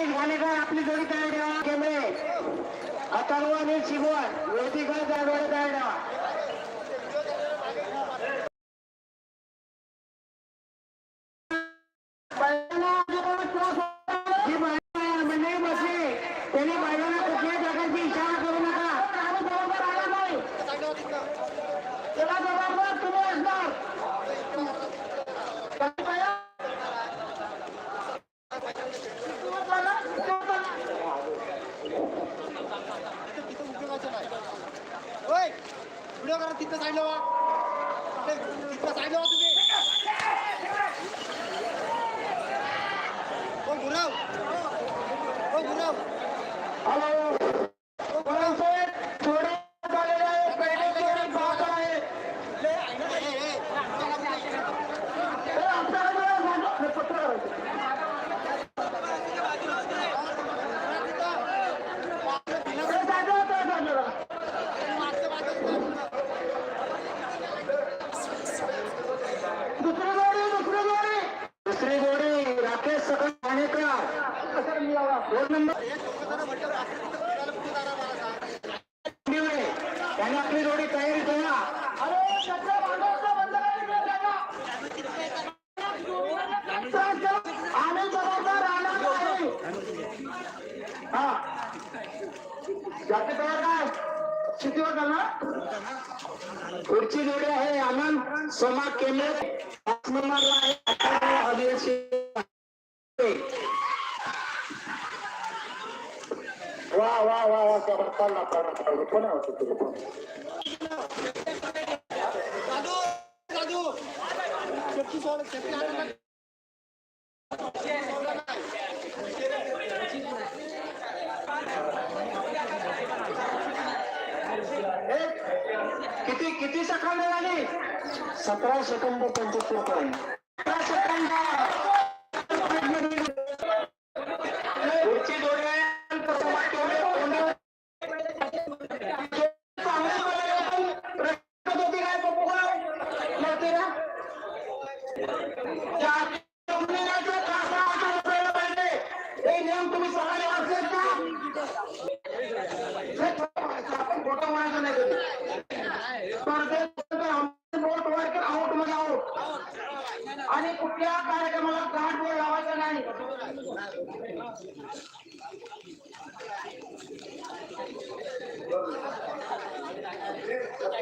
गणेश भालेकर आपली जोडी तयार ठेवा. केंद्रे अथर्व आणि शिगवण मूर्तिकर तयार ठेवा. करा तिथं साईडला वा तिथं साईडला वा तुम्ही ओ गुराव ओ गुराव semakin memerlai hadir sini. Wah, wah, wah, wah, siapa tahu lah, kalau kita lupa, nah, waktu itu lupa. Aduh, aduh, किती किती सेकंद झाली? सतरा सेकंद पंच्याहत्तर पॉईंट सतरा सेकंद.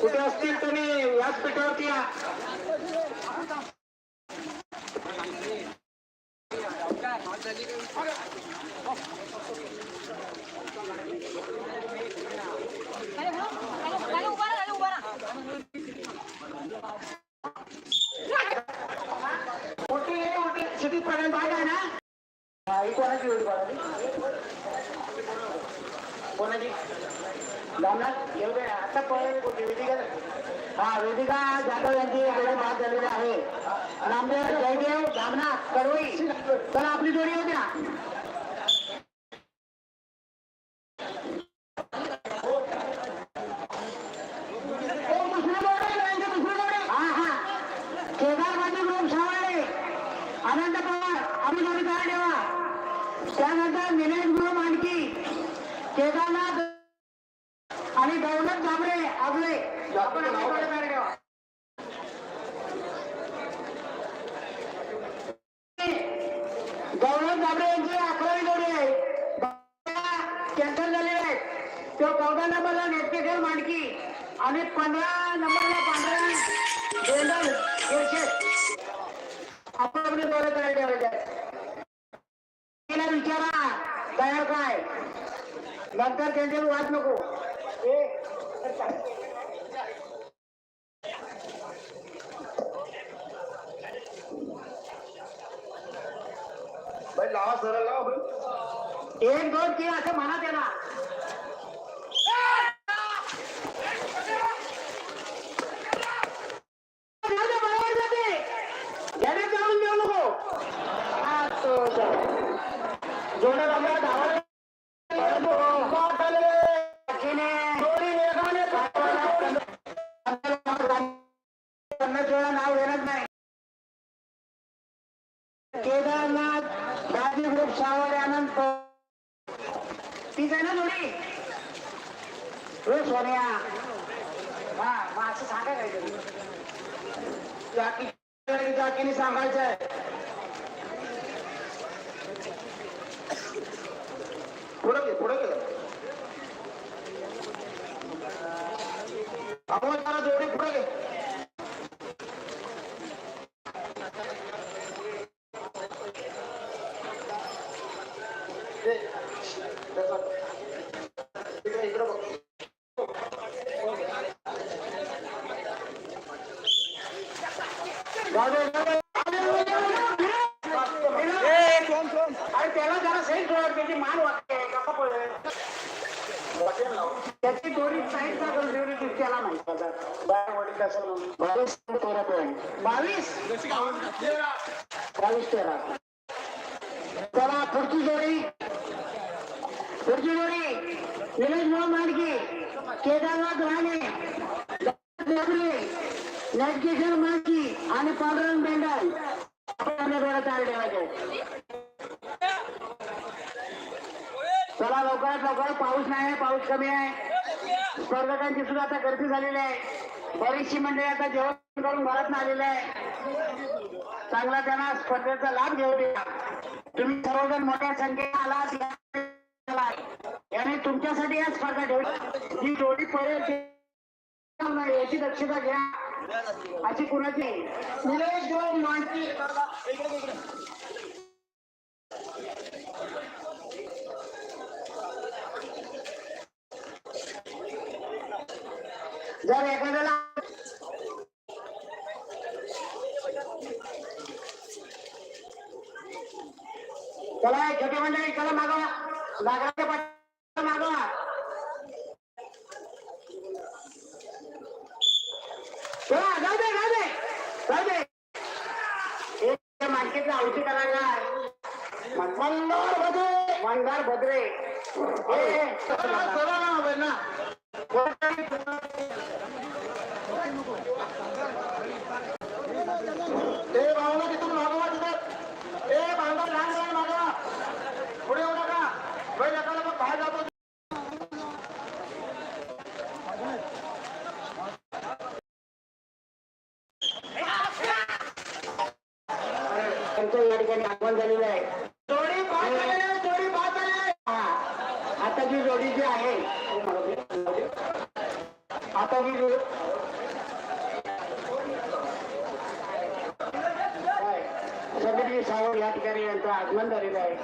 कुठे असतील तुम्ही? व्यासपीठावरती या. महाराष्ट्र यांची जोडी भाग झालेली आहे. नामदेव जयदेव धामनाथ कडवई तर आपली जोडी होती ना त्यानंतर निलेश गुरु केदारनाथ नंतर त्यांच्यावर वाद नको. लावा सरळ लावा भाई एक दोन तीन असं म्हणा त्याला. जोडा बाबा धावायला पन्नास वेळा नाव घेणार नाही केदारनाथ गाजी ग्रुप सावळे आनंद प- ठीक आहे ना थोडी हो सोनिया हा मग असं सांगा काहीतरी जाकी जाकीने सांगायचं आहे पुढे घे पुढे घे आपण जरा जोडी पुढे घे ते, त्याचा- इकडे इकडे बघ जाऊ दे, जाऊ दे. अरे त्याला जरा सही सोड त्याची मान वाटते गप्पा पडे त्याची दोरी साईड का करून ठेवली ती त्याला नाही बाहेर वडील असेल म्हणून. बावीस ते तेरा पॉईंट बावीस? बावीस तेरा. चला पुढची जोडी. पुढची जोडी. निलेश भाऊ मांडकी केदारनाथ राणे. देवरे नटकिशोर मांडकी आणि पांडुरंग बेंडल आपण आपल्या डोळ्यात आले ठेवायचे चला लवकरात लवकर. पाऊस नाही आहे पाऊस कमी आहे. स्पर्धकांची सुद्धा आता गर्दी झालेली आहे. बरीचशी मंडळी आता जेवण करून घरात आलेले आहे. चांगला त्यांना स्पर्धेचा लाभ घेऊ द्या. तुम्ही सर्वजण मोठ्या संख्येने आलात. याने तुमच्यासाठी या स्पर्धा ठेवली ही जोडी पडेल नाही, याची दक्षता घ्या. अशी कुणाची निलेश जर एखाद्याला चला हे छोटे मंडळी चला मागवा नागराच्या पाठी मागवा चला जाऊ दे जाऊ दे जाऊ दे हे मार्केटला औषधी करायला मंदार भद्रे मंदार भद्रे हे चला ना बाई ना ए भावना तिथून मागवा तिथं ए भावना लहान लहान मागवा पुढे येऊ नका बैल एकाला मग बाहेर जातो त्यांचं या ठिकाणी आगमन झालेलं आहे जोडी पाच झाले जोडी पाच झाले हा. आता जी जोडी जी आहे आता जी जोडी काय? सगळी सावळ या ठिकाणी यांचं आगमन झालेलं आहे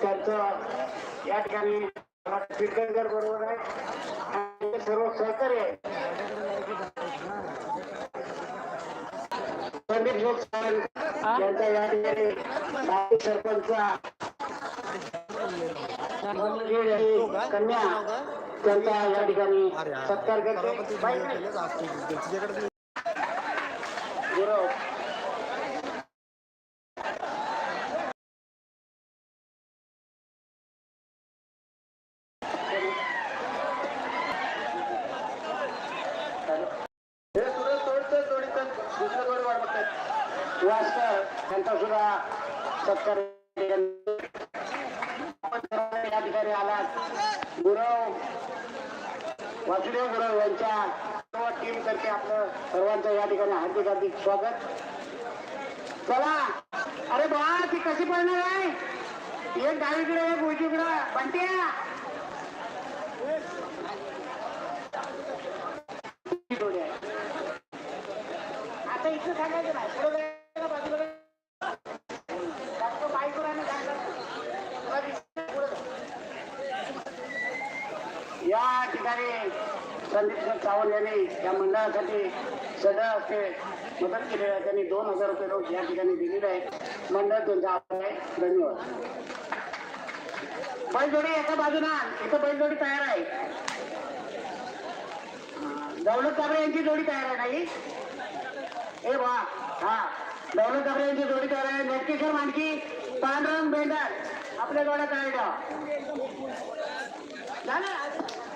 त्यांचं या ठिकाणी पिटकर बरोबर आहे. आणि सर्व सहकार्य संदीप जोग यांचा या ठिकाणी सरपंच कन्या त्यांचा या ठिकाणी सत्कार करतो बाई नाही. गुरव. हे सुरेश तोडचं जोडीचं दुसरं जोडी वाट बघतायत वास्कर सुद्धा सत्कार या ठिकाणी आलात. गुरव वासुदेव गुरव यांच्या सर्व टीम तर्फे आपलं सर्वांचं या ठिकाणी हार्दिक हार्दिक स्वागत. चला. अरे बा ती कशी पडणार आहे? एक डावीकडे एक उजवीकडे बंटिया. आता इथं सांगायचं नाही. ठिकाणी संदीप सावंत यांनी या मंडळासाठी सदा असते मदत केलेली आहे. त्यांनी दोन हजार रुपये रोज या ठिकाणी दिलेले आहे मंडळ तुमचा आभार आहे. धन्यवाद. बैलजोडी एका बाजूला इथं बैलजोडी तयार आहे. दौलत काबरे यांची जोडी तयार आहे नाही? ए वा हा. दौलत काबरे यांची जोडी तयार आहे. नेटकेश्वर मांडकी पांडुरंग बेंडर आपल्या जोड्या तयार झालं?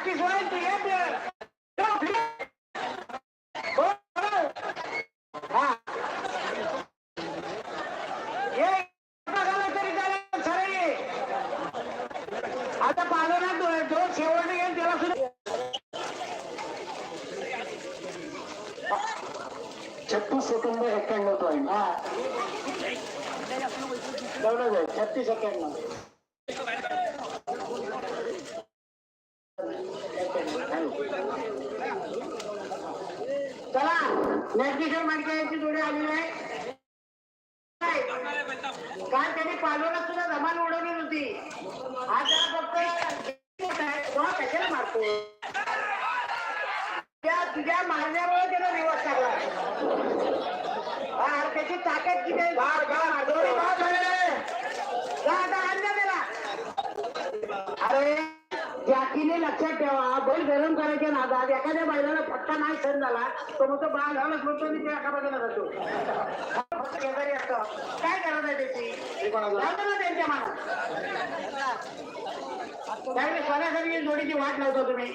त्याला प्रॅक्टिस होईल तू ये ते. जाऊ, फिर. हो, पळव. हा ये बघायला तरी चालेल सरळ ये आता पालना जो शेवट येईल त्याला सुद्धा छत्तीस सेकंद एक्क्याण्णव पॉईंट हा तेवढंच आहे छत्तीस एक्क्याण्णव चला नेटकिशोर मांडके यांची जोडी आलेली आहे. गरम करायच्या एखाद्या बैलाला फटका नाही सण झाला तो मग तो बाळ झाला म्हणतो मी ते एका बाजूला जातो. फक्त शेजारी असतो. काय करत आहे त्याची? लावतो ना त्यांच्या मनात त्यावेळी सोन्यासारखी जोडीची वाट लावतो तुम्ही.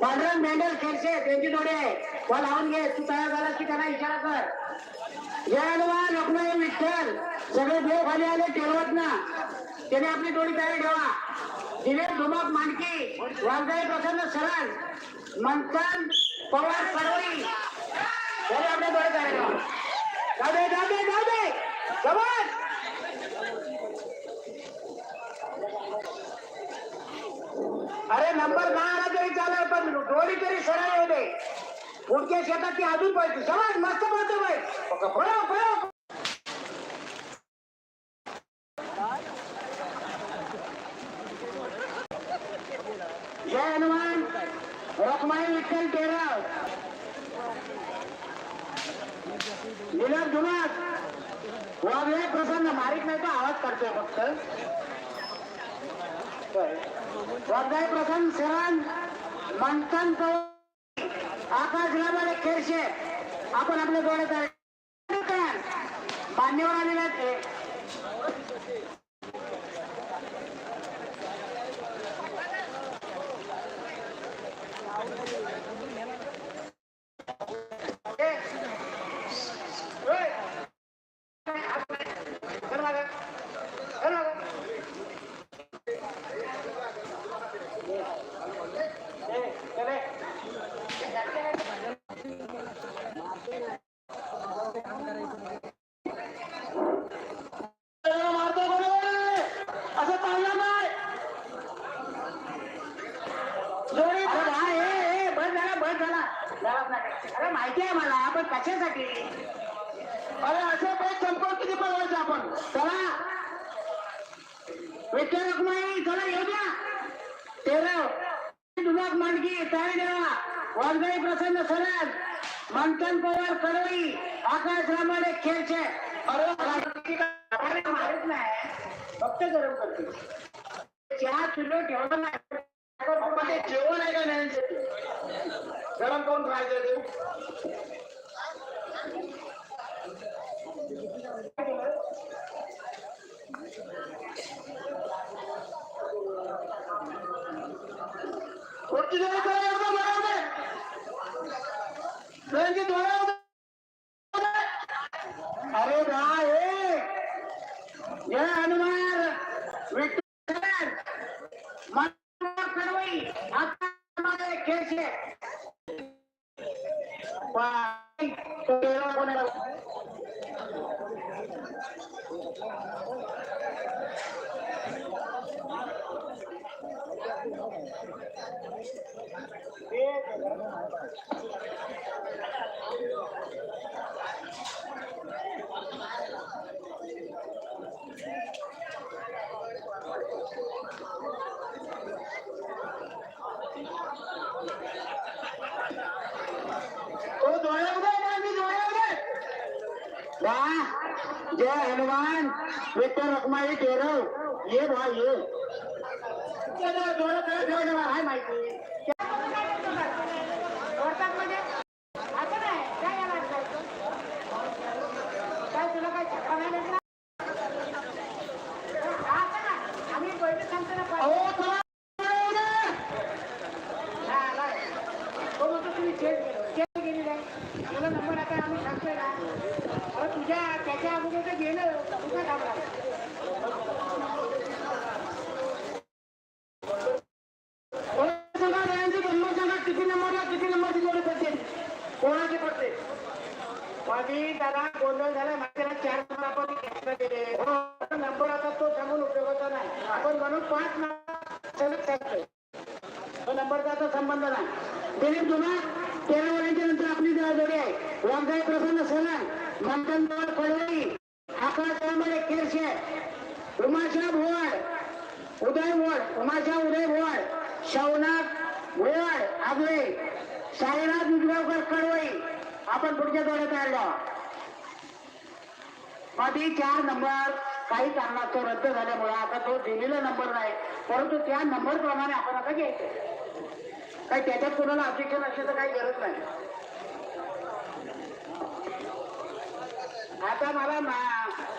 पांढरण मेंढल खेळचे त्यांची जोडी आहे. वा लावून घे तू तयार झाला की त्यांना इशारा कर. जय हनुमान विठ्ठल. सगळे देव खाली आले ठेवत ना. त्याने आपली जोडी तयार ठेवा. दिनेश धुमक मांडकी वाघजाई प्रसन्न सरळ मंथन पवार परवरी त्याने आपल्या जोडी तयार ठेवा जाऊ दे जाऊ दे जाऊ दे जवान. अरे नंबर दहा आला तरी चालेल पण डोळी तरी सरळ येऊ दे. पुढच्या शेतात ती अजून पाहिजे समाज मस्त पाहतो बाई. पळव पळव. मारीत आवाज काढतोय फक्त? वाघाई प्रथम शरण मंथन आकाश लाभाले खेळशे आपण आपल्या डोळ्यात मान्यवर आलेले आहेत हे. हे. होय. चल मागं. चल मागं. हे, चल हे. मारतो बरोबर असं चाललं नाही जोडी अरे बा, ए, ए, बस झाला बस झाला झालाच नाही. अरे माहिती आहे मला आपण कशासाठी अरे असं बस संपर्क किती पळवायचं आपण चला विठ्ठल रखमाई चला येऊ द्या तेराव दुधात मांडकी तयार ठेवा प्रसन्न सरळ मंथन पवार कडवी आकाश रामाने खेळचे मारत नाही. फक्त गरम करते. चहा किलो ठेवलं नाही. जेवण आहे का नाही? गरम करून खायचं ते. पुढची जोडी करा, एकदम बरोबर रणजित धोळे अरे ना जय ओ डोळे उघडे माझे डोळे उघडे वाह जय हनुमान विठ्ठल रखमाई ठेरव ये बा ये चला, माहिती असं नाही काय याला काय तुला काय चक्का नाही आम्ही पहिले सांगतो ना तो म्हणतो तुम्ही चेक चेक तुला नंबर आता आम्ही सांगतोय ना. तुझ्या त्याच्या अगोदर गेलं तुझा थांबला संबंध नाही तेरा वर्षाच्या नंतर आपली जबाबदारी आहे. वामसाई प्रसन्न सोलन मंथनजवळ कडवई आकाश तांबडे केरशे. उमाशा भोवाड उदय भोवाड उमाशा उदय भोवाड शवनाथ भोवाड आगळे साईनाथ उजगावकर कडवळी. आपण पुढच्या दौऱ्यात आलो मध्ये चार नंबर काही कारणास्तव रद्द झाल्यामुळे आता तो दिलेला नंबर नाही परंतु त्या नंबर प्रमाणे आपण आता घ्यायचं काही त्याच्यात कोणाला अपेक्षा असण्याचं काही गरज नाही. आता मला मा-